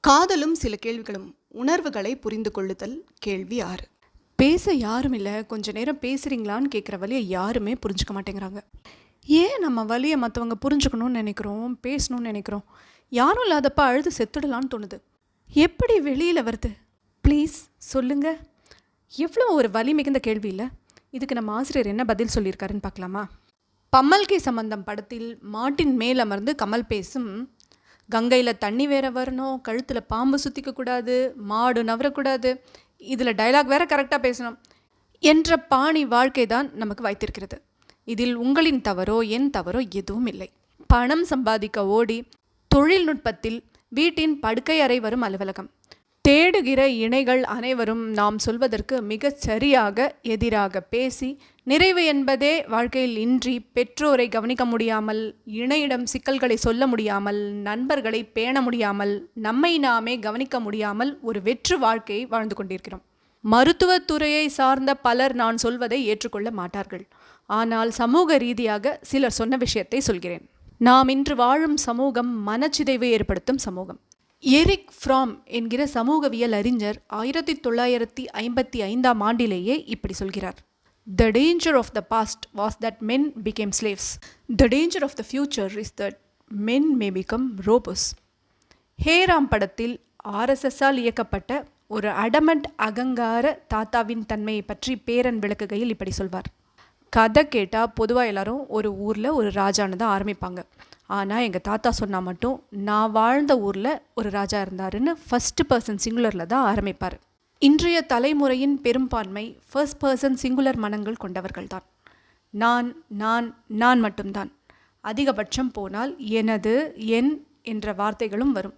காதலும் சில கேள்விகளும் உணர்வுகளை புரிந்து கொள்ளுதல் கேள்வி ஆறு. பேச யாரும் இல்லை கொஞ்ச நேரம் பேசுகிறீங்களான்னு கேட்குற வழியை யாருமே புரிஞ்சுக்க மாட்டேங்கிறாங்க. ஏன் நம்ம வழியை மற்றவங்க புரிஞ்சுக்கணும்னு நினைக்கிறோம் பேசணும்னு நினைக்கிறோம்? யாரும் இல்லாதப்ப அழுது செத்துடலான்னு தோணுது. எப்படி வெளியில் வருது? ப்ளீஸ் சொல்லுங்க. எவ்வளோ ஒரு வலி மிகுந்த கேள்வி இல்லை? இதுக்கு நம்ம ஆசிரியர் என்ன பதில் சொல்லியிருக்காருன்னு பார்க்கலாமா? பம்மல்கே சம்பந்தம் படத்தில் மாட்டின் மேல் அமர்ந்து கமல் பேசும் கங்கையில் தண்ணி வேற வரணும் கழுத்தில் பாம்பு சுற்றிக்க கூடாது மாடு நவரக்கூடாது இதில் டயலாக் வேற கரெக்டாக பேசணும் என்ற பாணி வாழ்க்கை தான் நமக்கு வைத்திருக்கிறது. இதில் உங்களின் தவறோ என் தவறோ எதுவும் இல்லை. பணம் சம்பாதிக்க ஓடி தொழில்நுட்பத்தில் வீட்டின் படுக்கை அறை வரும் அலுவலகம். தேடுகிற இணைகள் அனைவரும் நாம் சொல்வதற்கு மிகச் சரியாக எதிராக பேசி நிறைவு என்பதே வாழ்க்கையில் இன்றி பெற்றோரை கவனிக்க முடியாமல் இணையிடம் சிக்கல்களை சொல்ல முடியாமல் நண்பர்களை பேண முடியாமல் நம்மை நாமே கவனிக்க முடியாமல் ஒரு வெற்று வாழ்க்கையை வாழ்ந்து கொண்டிருக்கிறோம். மருத்துவத் துறையை சார்ந்த பலர் நான் சொல்வதை ஏற்றுக்கொள்ள மாட்டார்கள். ஆனால் சமூக ரீதியாக சிலர் சொன்ன விஷயத்தை சொல்கிறேன். நாம் இன்று வாழும் சமூகம் மனச்சிதைவு ஏற்படுத்தும் சமூகம். எரிக் ஃப்ராம் என்கிற சமூகவியல் அறிஞர் ஆயிரத்தி தொள்ளாயிரத்தி ஐம்பத்தி ஐந்தாம் ஆண்டிலேயே இப்படி சொல்கிறார். The danger of the past was that men became slaves the danger of the future is that men may become robots Hey Ram படத்தில் ஆர்எஸ்எஸ்ஸால் இயக்கப்பட்ட ஒரு அடமண்ட் அகங்கார தாத்தாவின் தன்மையை பற்றி பேரன் விளக்குகையில் இப்படி சொல்வார். கதை கேட்டால் பொதுவாக எல்லாரும் ஒரு ஊரில் ஒரு ராஜான்னு தான் ஆரம்பிப்பாங்க. ஆனால் எங்கள் தாத்தா சொன்னால் மட்டும் நான் வாழ்ந்த ஊரில் ஒரு ராஜா இருந்தாருன்னு ஃபஸ்ட்டு பர்சன் சிங்குலரில் தான் ஆரம்பிப்பார். இன்றைய தலைமுறையின் பெரும்பான்மை ஃபர்ஸ்ட் பர்சன் சிங்குலர் மனங்கள் கொண்டவர்கள் தான். நான் நான் நான் மட்டும்தான். அதிகபட்சம் போனால் எனது என் என்ற வார்த்தைகளும் வரும்.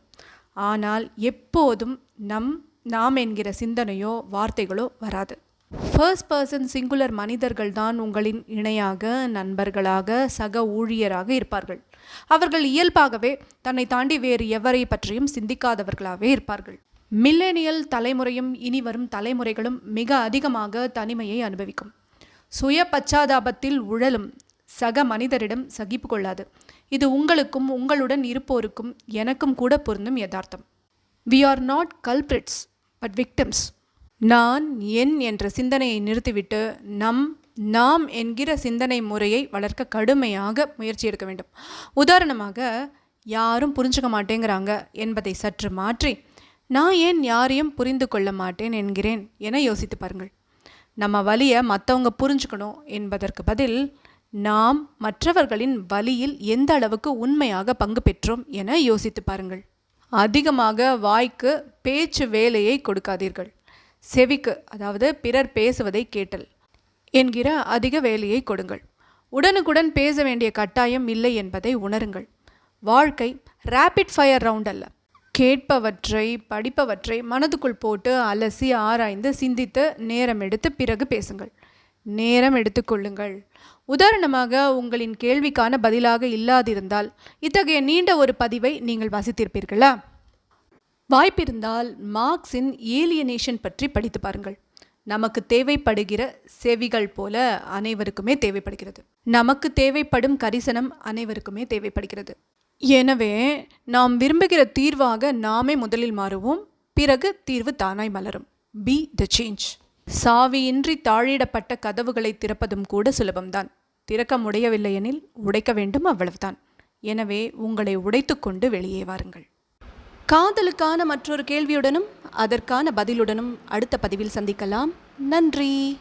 ஆனால் எப்போதும் நம் நாம் என்கிற சிந்தனையோ வார்த்தைகளோ வராது. ஃபர்ஸ்ட் பர்சன் சிங்குலர் மனிதர்கள் தான் உங்களின் இணையாக நண்பர்களாக சக ஊழியராக இருப்பார்கள். அவர்கள் இயல்பாகவே தன்னை தாண்டி வேறு எவரை பற்றியும் சிந்திக்காதவர்களாகவே இருப்பார்கள். மில்லேனியல் தலைமுறையும் இனி வரும் தலைமுறைகளும் மிக அதிகமாக தனிமையை அனுபவிக்கும். சுய பச்சாதாபத்தில் உழலும் சக மனிதரிடம் சகிப்பு கொள்ளாது. இது உங்களுக்கும் உங்களுடன் இருப்போருக்கும் எனக்கும் கூட பொருந்தும் யதார்த்தம். We are not culprits but victims நான் என் என்ற சிந்தனையை நிறுத்திவிட்டு நம் நாம் என்கிற சிந்தனை முறையை வளர்க்க கடுமையாக முயற்சி எடுக்க வேண்டும். உதாரணமாக யாரும் புரிஞ்சுக்க மாட்டேங்கிறாங்க என்பதை சற்று மாற்றி நான் ஏன் யாரையும் புரிந்து கொள்ள மாட்டேன் என்கிறேன் என யோசித்து பாருங்கள். நம்ம வலியை மற்றவங்க புரிஞ்சுக்கணும் என்பதற்கு பதில் நாம் மற்றவர்களின் வலியில் எந்த அளவுக்கு உண்மையாக பங்கு பெற்றோம் என யோசித்து பாருங்கள். அதிகமாக வாய்க்கு பேச்சு வேலையை கொடுக்காதீர்கள். செவிக்கு அதாவது பிறர் பேசுவதை கேட்டல். என்கிற அதிக வேலையை கொடுங்கள். உடனுக்குடன் பேச வேண்டிய கட்டாயம் இல்லை என்பதை உணருங்கள். வாழ்க்கை ரேபிட் ஃபயர் ரவுண்ட் அல்ல. கேட்பவற்றை படிப்பவற்றை மனதுக்குள் போட்டு அலசி ஆராய்ந்து சிந்தித்து நேரம் எடுத்து பிறகு பேசுங்கள். நேரம் எடுத்துக்கொள்ளுங்கள் உதாரணமாக உங்களின் கேள்விக்கான பதிலாக இல்லாதிருந்தால் இத்தகைய நீண்ட ஒரு பதிவை நீங்கள் வசித்திருப்பீர்களா? வாய்ப்பிருந்தால் மார்க்ஸின் ஏலியனேஷன் பற்றி படித்து பாருங்கள். நமக்கு தேவைப்படுகிற செவிகள் போல அனைவருக்குமே தேவைப்படுகிறது. நமக்கு தேவைப்படும் கரிசனம் அனைவருக்குமே தேவைப்படுகிறது. எனவே நாம் விரும்புகிற தீர்வாக நாமே முதலில் மாறுவோம். பிறகு தீர்வு தானாய் மலரும். பி த சேஞ்ச் சாவியின்றி தாழிடப்பட்ட கதவுகளை திறப்பதும் கூட சுலபம்தான். திறக்க முடியவில்லை எனில் உடைக்க வேண்டும் அவ்வளவுதான். எனவே உங்களை உடைத்துக்கொண்டு வெளியே வாருங்கள். காதலுக்கான மற்றொரு கேள்வியுடனும் அதற்கான பதிலுடனும் அடுத்த பதிவில் சந்திக்கலாம். நன்றி.